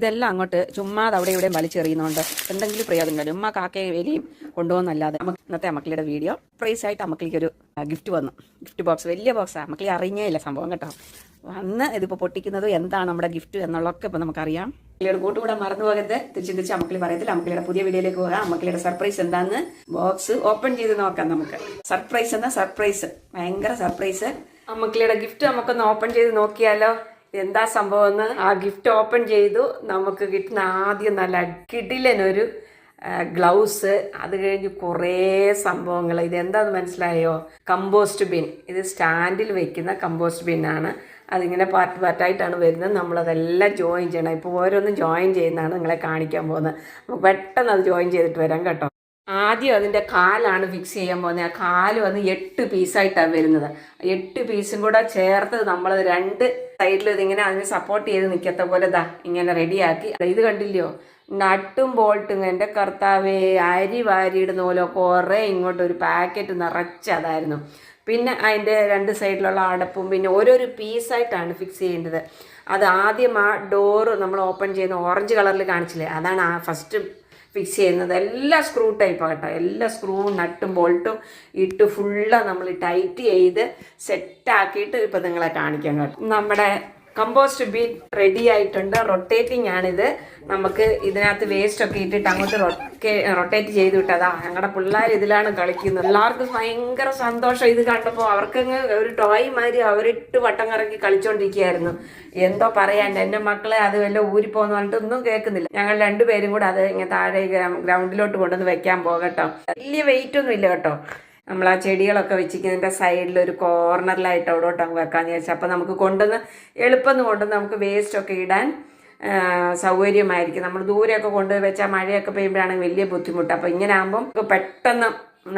ഇതെല്ലാം അങ്ങോട്ട് ചുമ്മാതെ അവിടെ ഇവിടെയും വലിച്ചെറിയുന്നുണ്ട്. എന്തെങ്കിലും പ്രയോജനമില്ല ഉമ്മ കാക്കയും എലിയും കൊണ്ടുപോകുന്നല്ലാതെ നമുക്ക് ഇന്നത്തെ അമ്മക്കിളിയുടെ വീഡിയോ പ്രൈസ് ആയിട്ട് അമ്മക്കിളിക്ക് ഒരു ഗിഫ്റ്റ് വന്നു. ഗിഫ്റ്റ് ബോക്സ് വലിയ ബോക്സാണ് അമ്മക്കിളി അറിഞ്ഞേ ഇല്ല സംഭവം കേട്ടോ. വന്ന് ഇതിപ്പോൾ പൊട്ടിക്കുന്നത് എന്താണ് നമ്മുടെ ഗിഫ്റ്റ് എന്നുള്ളതൊക്കെ ഇപ്പോൾ നമുക്കറിയാം. അമ്മക്കിളിയുടെ കൂട്ടുകൂടെ മറന്നു പോകരുത്. തിരിച്ചു തിരിച്ച് അമ്മക്കിളി പറയത്തില്ല. അമ്മക്കിളിയുടെ പുതിയ വീഡിയോയിലേക്ക് പോകാം. അമ്മക്കിളിയുടെ സർപ്രൈസ് എന്താന്ന് ബോക്സ് ഓപ്പൺ ചെയ്ത് നോക്കാം നമുക്ക്. സർപ്രൈസ് എന്ന സർപ്രൈസ് ഭയങ്കര സർപ്രൈസ് അമ്മക്കിളിയുടെ ഗിഫ്റ്റ് നമുക്കൊന്ന് ഓപ്പൺ ചെയ്ത് നോക്കിയാലോ? എന്താ സംഭവം എന്ന് ആ ഗിഫ്റ്റ് ഓപ്പൺ ചെയ്തു. നമുക്ക് കിട്ടുന്ന ആദ്യം നല്ല കിടിലനൊരു ഗ്ലൗസ്. അത് കഴിഞ്ഞ് കുറേ സംഭവങ്ങൾ. ഇത് എന്താന്ന് മനസ്സിലായോ? Compost bin. ഇത് സ്റ്റാൻഡിൽ വെക്കുന്ന കമ്പോസ്റ്റ് ബിന്നാണ് അതിങ്ങനെ പാർട്ട് പാർട്ടായിട്ടാണ് വരുന്നത്. നമ്മളതെല്ലാം ജോയിൻ ചെയ്യണം. ഇപ്പോൾ ഓരോന്നും ജോയിൻ ചെയ്യുന്നതാണ് നിങ്ങളെ കാണിക്കാൻ പോകുന്നത്. നമുക്ക് പെട്ടെന്ന് അത് ജോയിൻ ചെയ്തിട്ട് വരാം കേട്ടോ. ആദ്യം അതിന്റെ കാലാണ് ഫിക്സ് ചെയ്യാൻ പോകുന്നത്. ആ കാൽ വന്ന് എട്ട് പീസായിട്ടാണ് വരുന്നത്. എട്ട് പീസും കൂടെ ചേർത്ത് നമ്മൾ രണ്ട് സൈഡിൽ ഇതിങ്ങനെ അതിന് സപ്പോർട്ട് ചെയ്ത് നിൽക്കത്ത പോലെ ദാ ഇങ്ങനെ റെഡിയാക്കി ഇത് കണ്ടില്ലയോ? നട്ടും ബോൾട്ടും എന്റെ കർത്താവേ അരി വാരിയിടുന്ന പോലെ കുറേ ഇങ്ങോട്ട് ഒരു പാക്കറ്റ് നിറച്ചതായിരുന്നു പിന്നെ അതിന്റെ രണ്ട് സൈഡിലുള്ള അടപ്പും പിന്നെ ഓരോരു പീസായിട്ടാണ് ഫിക്സ് ചെയ്യേണ്ടത്. അത് ആദ്യം ആ ഡോറ് നമ്മൾ ഓപ്പൺ ചെയ്യുന്ന ഓറഞ്ച് കളറിൽ കാണിച്ചില്ലേ? അതാണ് ആ ഫസ്റ്റ് ഫിക്സ് ചെയ്യുന്നത്. എല്ലാ സ്ക്രൂ ടൈപ്പ് കേട്ടോ. എല്ലാ സ്ക്രൂവും നട്ടും ബോൾട്ടും ഇട്ട് ഫുള്ള് നമ്മൾ ടൈറ്റ് ചെയ്ത് സെറ്റാക്കിയിട്ട് ഇപ്പം നിങ്ങളെ കാണിക്കാം കേട്ടോ. നമ്മുടെ കമ്പോസ്റ്റ് ബീൻ റെഡി ആയിട്ടുണ്ട്. റൊട്ടേറ്റിംഗ് ആണിത്. നമുക്ക് ഇതിനകത്ത് വേസ്റ്റ് ഒക്കെ ഇട്ടിട്ട് അങ്ങോട്ട് റൊട്ടേറ്റ് ചെയ്ത് വിട്ടതാ. ഞങ്ങളുടെ പിള്ളേർ ഇതിലാണ് കളിക്കുന്നത്. എല്ലാവർക്കും ഭയങ്കര സന്തോഷം. ഇത് കണ്ടപ്പോൾ അവർക്കങ്ങ് ഒരു ടോയ് മാതിരി അവരിട്ട് വട്ടം കറക്കി കളിച്ചോണ്ടിരിക്കുകയായിരുന്നു. എന്തോ പറയാൻ എന്റെ മക്കളെ അത് വല്ല ഊരിപ്പോന്ന് പറഞ്ഞിട്ട് ഒന്നും കേൾക്കുന്നില്ല. ഞങ്ങൾ രണ്ടുപേരും കൂടെ അത് ഇങ്ങനെ താഴെ ഗ്രൗണ്ടിലോട്ട് കൊണ്ടുവന്ന് വെക്കാൻ പോകട്ടോ വലിയ വെയിറ്റ് ഒന്നും ഇല്ല കേട്ടോ. നമ്മൾ ആ ചെടികളൊക്കെ വെച്ചിരിക്കുന്നതിന്റെ സൈഡിൽ ഒരു കോർണറിലായിട്ട് അവിടോട്ട് അങ്ങ് വെക്കാമെന്ന് വിചാരിച്ചു. അപ്പോൾ നമുക്ക് കൊണ്ടുവന്ന് എളുപ്പം കൊണ്ടുവന്ന് നമുക്ക് വേസ്റ്റൊക്കെ ഇടാൻ സൗകര്യമായിരിക്കും. നമ്മൾ ദൂരെയൊക്കെ കൊണ്ടുപോയി വെച്ചാൽ മഴയൊക്കെ പെയ്യുമ്പോഴാണെങ്കിൽ വലിയ ബുദ്ധിമുട്ട്. അപ്പോൾ ഇങ്ങനെ ആകുമ്പം പെട്ടെന്ന്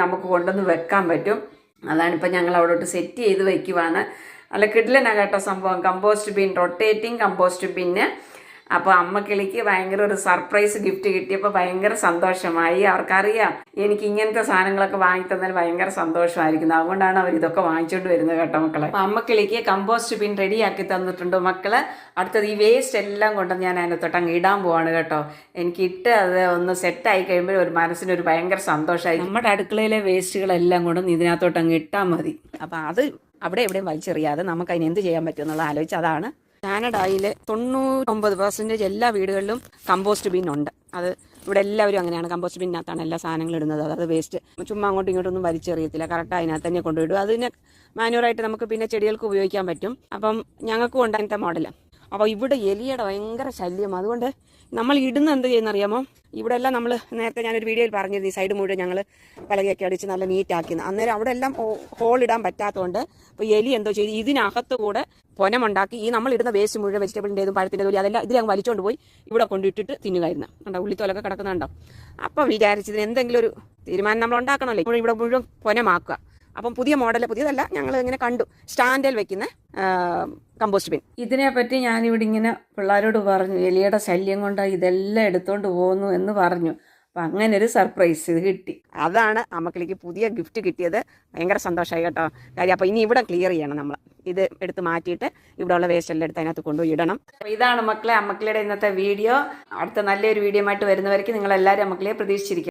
നമുക്ക് കൊണ്ടുവന്ന് വെക്കാൻ പറ്റും. അതാണിപ്പോൾ ഞങ്ങൾ അവിടോട്ട് സെറ്റ് ചെയ്ത് വയ്ക്കുവാണ് അല്ല കിഡിലനാ കേട്ടോ സംഭവം. Compost bin rotating compost bin അപ്പോൾ അമ്മക്കിളിക്ക് ഭയങ്കര ഒരു സർപ്രൈസ് ഗിഫ്റ്റ് കിട്ടിയപ്പോൾ ഭയങ്കര സന്തോഷമായി. അവർക്കറിയാം എനിക്ക് ഇങ്ങനത്തെ സാധനങ്ങളൊക്കെ വാങ്ങി തന്നാൽ ഭയങ്കര സന്തോഷമായിരിക്കുന്നത് അതുകൊണ്ടാണ് അവർ ഇതൊക്കെ വാങ്ങിച്ചുകൊണ്ട് വരുന്നത് കേട്ടോ മക്കളെ. അമ്മക്കിളിക്ക് കമ്പോസ്റ്റ് ബിൻ റെഡിയാക്കി തന്നിട്ടുണ്ട് മക്കൾ. അടുത്തത് ഈ വേസ്റ്റ് എല്ലാം കൊണ്ട് ഞാൻ അതിനകത്തോട്ട് അങ്ങ് ഇടാൻ പോവാണ് കേട്ടോ. എനിക്ക് ഇട്ട് അത് ഒന്ന് സെറ്റായി കഴിയുമ്പോൾ ഒരു മനസ്സിന് ഒരു ഭയങ്കര സന്തോഷമായി. നമ്മുടെ അടുക്കളയിലെ വേസ്റ്റുകളെല്ലാം കൊണ്ടും ഇതിനകത്തോട്ട് അങ്ങ് ഇട്ടാൽ മതി. അപ്പോൾ അത് അവിടെ എവിടെയും വലിച്ചെറിയാതെ നമുക്ക് അതിന് എന്ത് ചെയ്യാൻ പറ്റുമെന്നുള്ള ആലോചിച്ച് അതാണ് കാനഡയിൽ തൊണ്ണൂറ്റൊമ്പത് പെർസെന്റേജ് എല്ലാ വീടുകളിലും കമ്പോസ്റ്റ് ബിൻ ഉണ്ട്. അത് ഇവിടെ എല്ലാവരും അങ്ങനെയാണ്. കമ്പോസ്റ്റ് ബിന്നകത്താണ് എല്ലാ സാധനങ്ങളും ഇടുന്നത്. അതായത് വേസ്റ്റ് ചുമ്മാ അങ്ങോട്ടും ഇങ്ങോട്ടൊന്നും വലിച്ചെറിയത്തില്ല. കറക്റ്റ് അതിനകത്ത് തന്നെ കൊണ്ടുവിടും. അതിനെ മാനുവറായിട്ട് നമുക്ക് പിന്നെ ചെടികൾക്ക് ഉപയോഗിക്കാൻ പറ്റും. അപ്പം ഞങ്ങൾക്കും ഉണ്ട് അങ്ങനത്തെ മോഡൽ അപ്പോൾ ഇവിടെ എലിയുടെ ഭയങ്കര ശല്യം. അതുകൊണ്ട് നമ്മൾ ഇടുന്ന എന്ത് ചെയ്യുന്നറിയാമോ? ഇവിടെ എല്ലാം നമ്മൾ നേരത്തെ ഞാനൊരു വീഡിയോയിൽ പറഞ്ഞിരുന്നു. ഈ സൈഡ് മുഴുവൻ ഞങ്ങൾ പലകയൊക്കെ അടിച്ച് നല്ല നീറ്റാക്കുന്നു അന്നേരം അവിടെ എല്ലാം ഹോൾ ഇടാൻ പറ്റാത്തതുകൊണ്ട് അപ്പോൾ എലി എന്തോ ചെയ്തു. ഇതിനകത്ത് കൂടെ പൊനമുണ്ടാക്കി ഈ നമ്മൾ ഇടുന്ന വേസ്റ്റ് മുഴുവൻ വെജിറ്റബിളിന്റെതും പഴത്തിന്റെ തൊലി അതെല്ലാം ഇതിലങ്ങ് വലിച്ചുകൊണ്ട് പോയി ഇവിടെ കൊണ്ടിട്ടിട്ട് തിന്നുകയായിരുന്നു. കണ്ടോ ഉള്ളിത്തോലൊക്കെ കിടക്കുന്നുണ്ടോ? അപ്പോൾ വിചാരിച്ചതിന് എന്തെങ്കിലും ഒരു തീരുമാനം നമ്മൾ ഉണ്ടാക്കണമല്ലോ? ഇപ്പോൾ ഇവിടെ മുഴുവൻ പൊനമാക്കുക. അപ്പം പുതിയ മോഡൽ പുതിയതല്ല ഞങ്ങൾ ഇങ്ങനെ കണ്ടു. സ്റ്റാൻഡിൽ വെക്കുന്ന കമ്പോസ്റ്റ് ബിൻ ഇതിനെപ്പറ്റി ഞാനിവിടെ ഇങ്ങനെ പിള്ളേരോട് പറഞ്ഞു എലിയുടെ ശല്യം കൊണ്ട് ഇതെല്ലാം എടുത്തോണ്ട് പോകുന്നു എന്ന് പറഞ്ഞു. അപ്പം അങ്ങനെ ഒരു സർപ്രൈസ് ഇത് കിട്ടി. അതാണ് അമ്മക്കിളിക്ക് പുതിയ ഗിഫ്റ്റ് കിട്ടിയത്. ഭയങ്കര സന്തോഷമായി കേട്ടോ. കാര്യം അപ്പോൾ ഇനി ഇവിടെ ക്ലിയർ ചെയ്യണം നമ്മൾ ഇത് എടുത്ത് മാറ്റിയിട്ട് ഇവിടെ ഉള്ള വേസ്റ്റ് എല്ലാം എടുത്ത് അതിനകത്ത് കൊണ്ടുപോയി ഇടണം. ഇതാണ് മക്കളെ അമ്മക്കിളിയുടെ ഇന്നത്തെ വീഡിയോ അടുത്ത നല്ലൊരു വീഡിയോ ആയിട്ട് വരുന്നവർക്ക് നിങ്ങളെല്ലാവരും അമ്മക്കളെ അമ്മക്കിളിയെ പ്രതീക്ഷിച്ചിരിക്കും